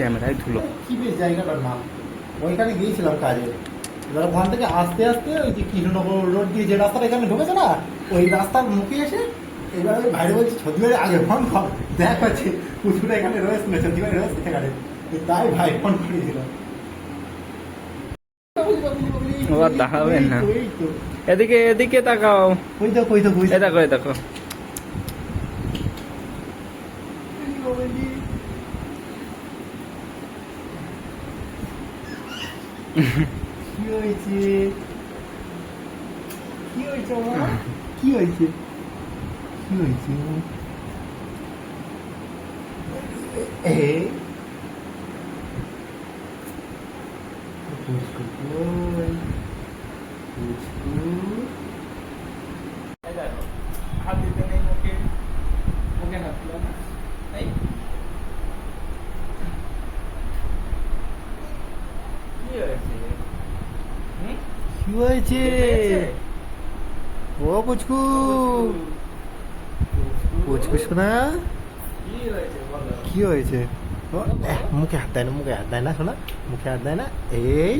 ক্যামেরায় ধুলো। কি বেশ জায়গাটার নাম? ওইখানে গিয়েছিলাম কাজে। এবার ওখান থেকে আস্তে আস্তে ওই যে কৃষ্ণনগর রোড দিয়ে যে রাস্তাটা এখানে ঢুকেছে না ওই রাস্তার মুখে এসে এবার ওই বাইরে বলছি ভাই আগে ফোন কর। দেখ হচ্ছে পুচুটা এখানে রয়েছে না সত্যি ভাই রয়েছে এখানে তাই ভাই ফোন করেছিল। ও আর না। এদিকে এদিকে তাকাও। ওই তো ওই তো ওই এ দেখো। キヨイチキヨイチお前キヨイチキヨイチお前えぇよしくーいよしくーハッピーペネンオケオケハッピーア হয়েছে ও পুচকু পুচকু শোনা কি হয়েছে মুখে হাত দেয় না মুখে হাত দেয় না শোনা মুখে হাত দেয় না এই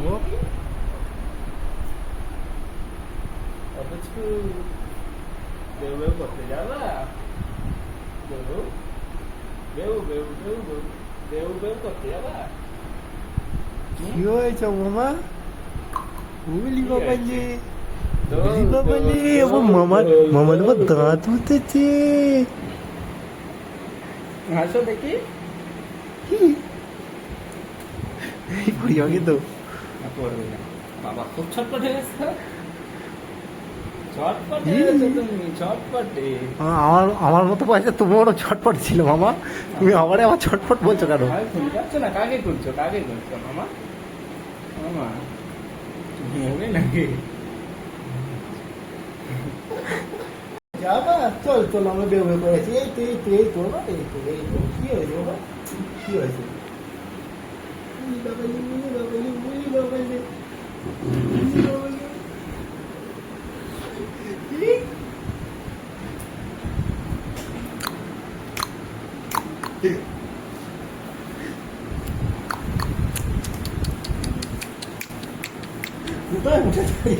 ও বেউ বেউ করতে যাবা বেউ বেউ বেউ বেউ বেউ বেউ বেউ করতে যাবা কি হয়েছে মামা কি বাবা ও মামার দাঁত উঠেছে হাসো দেখি করি আগে তো করবে না বাবা খুব ছটপট হয়ে গেছে তো? ছটপট ই। হয়ে গেছো তুমি ছটপটে আমার আমার মতো পয়সা তোমারও ছটপট ছিল মামা। তুমি আমারে আবার ছটপট বলছো কেন? না? কাকে করছ? কাকে করছ মামা? মামা হবে নাকি? যাবা চল চল আমরা বের এই তো এই তো এই তো এই তো এই তো। কি হয়েছে বাবা কি হয়েছে? উলি বাবা বাবা বাবা বাবা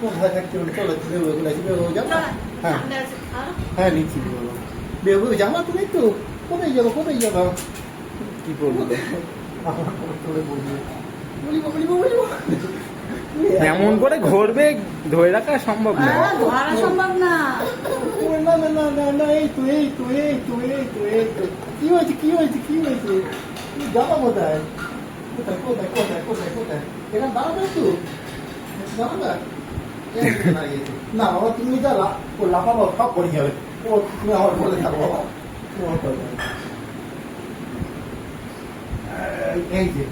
কোথায় বলে চলো যাব হ্যাঁ হ্যাঁ নিচ্ছি হয়ে যাব তুমি একটু কোথায় যাব কোথায় যাব কি করব আমার করে বলব বলিবো বলিবো বলিবো এমন করে ঘুরবে ধরে রাখা সম্ভব না হ্যাঁ, ধরা সম্ভব না না না না না না এই তো এই তো এই তো এই তো এই কি হয়েছে কি হয়েছে কি হয়েছে যাব কোথায় কোথায় কোথায় কোথায় কোথায় কোথায় এখানে দাঁড়াবে একটু দাঁড়াবে। না, বাবা, তুমি যা লাফাবো, সব পড়ে যাবে। ও, তুমি আমার বলে থাকো বাবা। এই যে।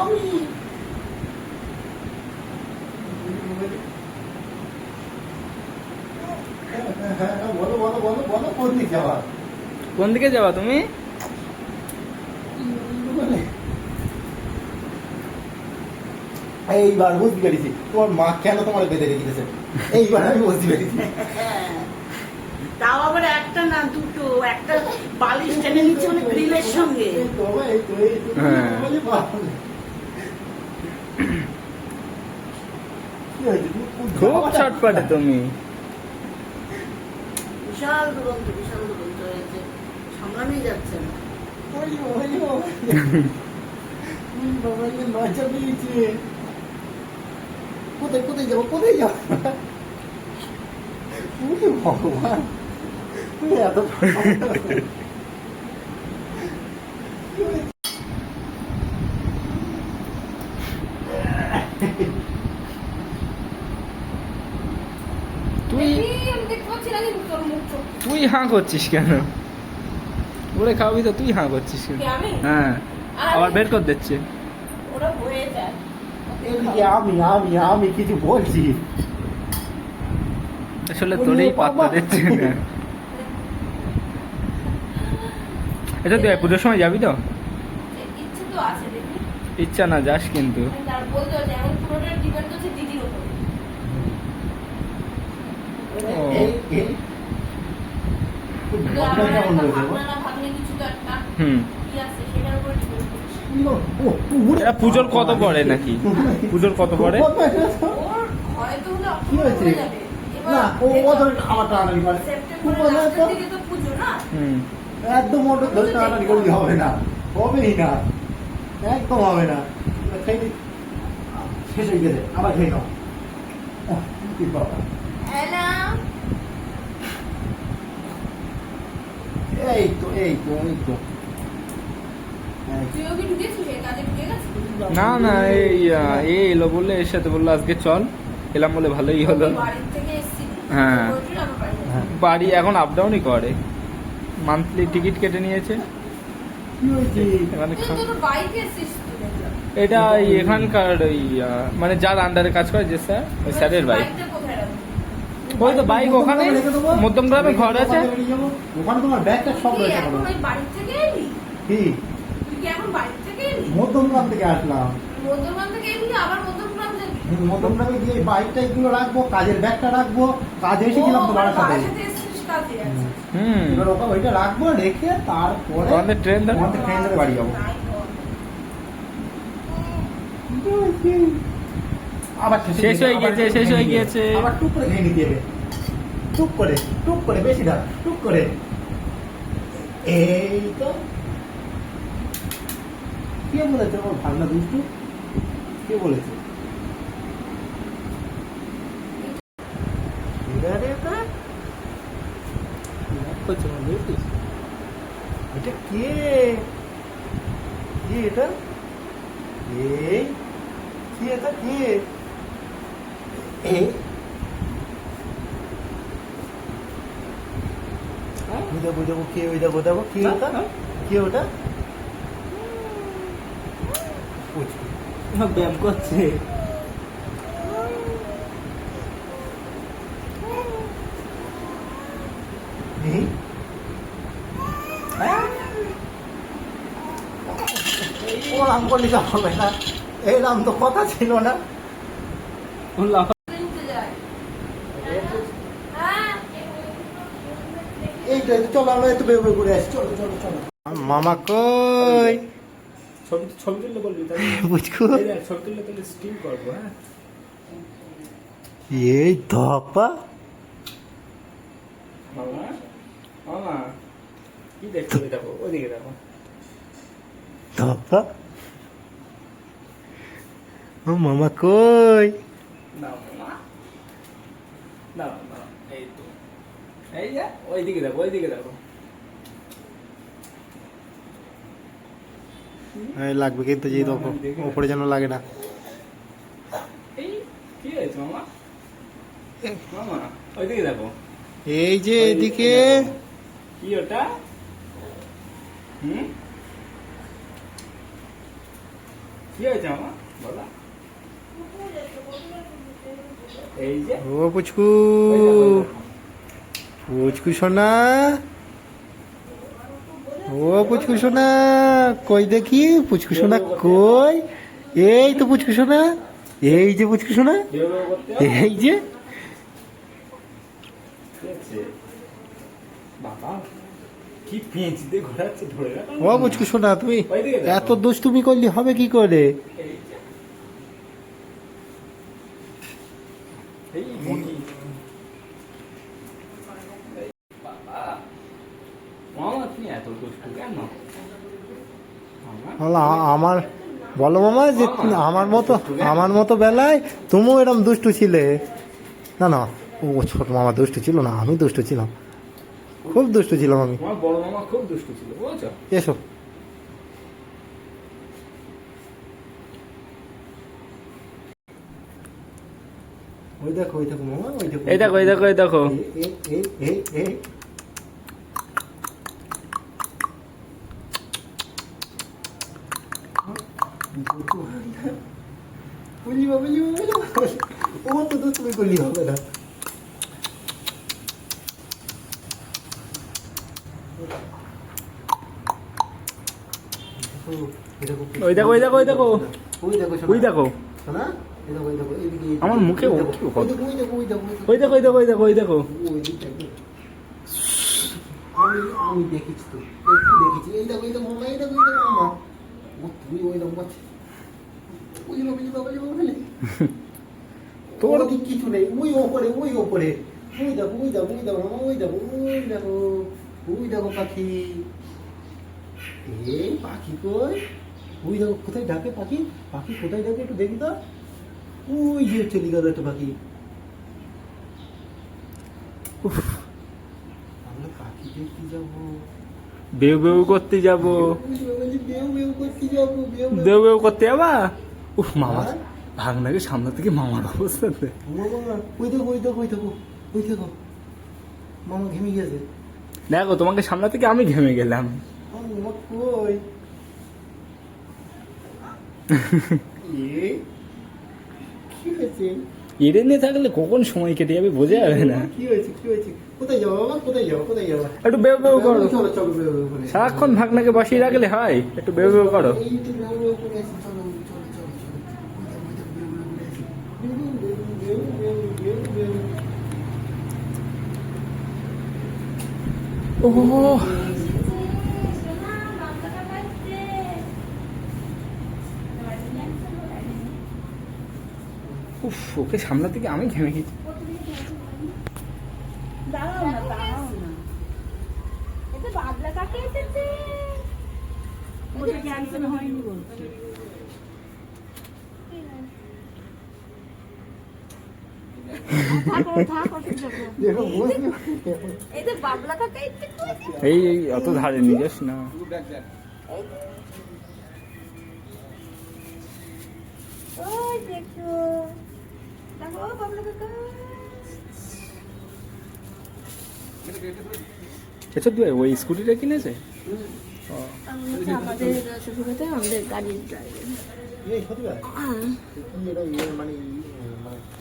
আমি বলো বলো বলো বলো, কোন দিকে আবার কোন দিকে যাবা তুমি? এইবার বুঝতে পেরেছি। তোমার মা কেন তোমার বেঁধে রেখেছে এইবার আমি বুঝতে পেরেছি। হ্যাঁ। তাও আবার একটা না দুটো একটা বালিশ টেনে নিচ্ছে মানে গ্রিলের সঙ্গে। খুব ছটপটে তুমি। বিশাল দুরন্ত বিশাল আমি যাচ্ছে না। অয়ো অয়ো কোথায় কোথায় যাব কোথায় যাব? ভগবান। এত তুই তুই হাঁ করছিস কেন? ওরে খাওয়াবি তো তুই হাঁ করছিস হ্যাঁ। আবার বের করে দিচ্ছে। ওরা হয়ে যায়। আমি আমি আমি কিছু বলছি। আসলে তোরেই পাত্তা দিচ্ছে। না আচ্ছা তুই পুজোর সময় যাবি তো? ইচ্ছে তো আছে দেখি। ইচ্ছা না যাস কিন্তু। ও। হুম। পুজোর কত পড়ে নাকি? পুজোর কত হুম। একদম ওটা ধরে টানাটানি করলে হবে না। হবেই না। একদম হবে না। এবার খেয়ে শেষ হয়ে গেছে। আবার খেয়ে নাও। ওহ, কি বাবা। এই তো এই তো এই তো এই তুইও কি ঢুকেছিস এই কাজে ঢুকে গেছিস না না এই এই এলো বললে এর সাথে বলল আজকে চল। এলাম বলে ভালোই হলো। হ্যাঁ। বাড়ি এখন আপ ডাউনই করে। মান্থলি টিকিট কেটে নিয়েছে। এটা এখানকার ওই মানে যার আন্ডারে কাজ করে যে স্যার ওই স্যারের বাইক ওই তো বাইক ওখানে মধ্যম গ্রামে ঘর আছে। ওখানে তোমার ব্যাগটা সব রয়েছে থেকে কি? এখন থেকে মধ্যমগ্রাম থেকে আসলাম। মধ্যমগ্রাম থেকে আবার মধ্যমগ্রাম মধ্যমগ্রামে গিয়ে বাইকটা এগুলো রাখব কাজের ব্যাগটা রাখব কাজে এসেছিলাম ও, তো বাড়ার সাথে। আচ্ছা। হুম। এবার ওটা ওইটা রাখব রেখে তারপরে আমাদের ট্রেন ধরে আমাদের ট্রেন ধরে বাড়ি যাব। আবার শেষ হয়ে গিয়েছে, শেষ হয়ে গিয়েছে। আবার টুক করে টুক করে টুক করে বেশি না টুক করে। এই তো। কে বলেছে? আমার ভাবনা দুষ্টু। কে বলেছে? এটা কে? কে এটা? এই? কি এটা? কে? ওই দেখো দেখো কে ওই দেখো দেখো কে ওটা? কে ওটা পুচকু। না, ব্যায়াম করছে। এই? ওরম করলে তো হবে না। এরম তো কথা ছিল না। এই এই চলো আমরা বের করে আসি। চলো চলো চলো। মামা কই? ছবি ছবি তুললে বলবি? তাই বুঝকু ছবি তুললে তাহলে স্টিল করব হ্যাঁ? এই ধপা। মামা মামা কি দেখছ ওই দেখো ওইদিকে দেখো। ধপা। ও মামা কই? দাও মামা দাও এই তো। এই যে ওইদিকে দেখো ওইদিকে দেখো। এই লাগবে কিন্তু ওপরে যেন লাগে না। এই যে এদিকে। কি ওটা? হুম? কি হয়েছে মামা? বলো। এই যে। ও পুচকু। পুচকু সোনা। ও পুচকু সোনা কই দেখি? পুচকু সোনা কই? এই তো পুচকু সোনা এই যে। পুচকু সোনা এই যে ও পুচকু সোনা তুমি। এত দুষ্টুমি করলে হবে কি করে এই যে। এই মুরগি। এই বাবা। মামা তুমি এত দুষ্টু কেন মামা? বলো, আ- আমার বলো মামা যে আমার মতো আমার মতো বেলায় তুমিও এরকম দুষ্টু ছিলে। না না ও ছোট মামা দুষ্টু ছিল না আমি দুষ্টু ছিলাম। খুব দুষ্টু ছিলাম আমি। বড় মামা খুব দুষ্টু ছিল এসো। ওই দেখো ওই দেখো মামা ওই দেখো। এই দেখো এই দেখো এই দেখো এই, এই, এই, এই, বুঝলি বা বুঝলি বা বুঝলি বা ও তো তো করলি হবে না। ওই দেখো, ওই দেখো, ওই দেখো। ওই দেখো আমার মুখে ওই দেখো, ওই দেখো ওই দেখো ওই দেখো। আমি আমি দেখেছি তো। দেখেছি? এই দেখো এই দেখো এই দেখো এই দেখো মামা। ও তুমি ওই দেখো ওই বাবা ওই বাবা ওই বাবা বলে তোর কিছু নেই? ওই ওপরে ওই ওপরে। ওই দেখো ওই দেখো ওই দেখো মামা ওই দেখো ওই দেখো ওই দেখো পাখি। এই পাখি কই? ওই দেখো কোথায় ডাকে পাখি? পাখি কোথায় ডাকে একটু দেখি তো। ওই যে চলে গেল একটা পাখি। উফ, আমরা পাখি দেখতে যাব। বেউ বেউ করতে যাব। বেউ বেউ করতে যাব বেউ বেউ বেউ বেউ করতে যাবা? উফ মামা। হ্যাঁ? ভাগনাকে সামনে থেকে মামার অবস্থা দেখ। ওই দেখো ওই দেখো ওই দেখো ওই দেখো মামা ঘেমে গেছে। দেখো তোমাকে সামনে থেকে আমি ঘেমে গেলাম। এড়ে নিয়ে থাকলে কখন সময় কেটে যাবে বোঝা যাবে না। কি হয়েছে কি হয়েছে? কোথায় যাব বাবা? কোথায় যাব? কোথায় যাব? একটু বেউ বেউ করে। সারাক্ষণ ভাগনাকে বসিয়ে রাখলে হয়। একটু বেউ বেউ করো এই তো বেউ বেউ করে আসি চলো চলো চলো চলো ওই দেখো, ওই দেখো, বেউ বেউ করে আসি। বেউ বেউ বেউ বেউ বেউ ও। উফ ওকে সামনে থেকে আমি ঘেমে গেছি। বাদলা কাকে এসেছে। ওটা ক্যান্সেল হয়নি বলছি থাকো থাকো দেখো বসে এতে বাবলা কাকা এসেছে এই এই অত ধারে নিয়ে যাস না। ওই দেখো দেখো বাবলা কাকা এসব দিয়ে ওই স্কুটিটা কিনেছে? আমাদের আমাদের গাড়ির ড্রাইভার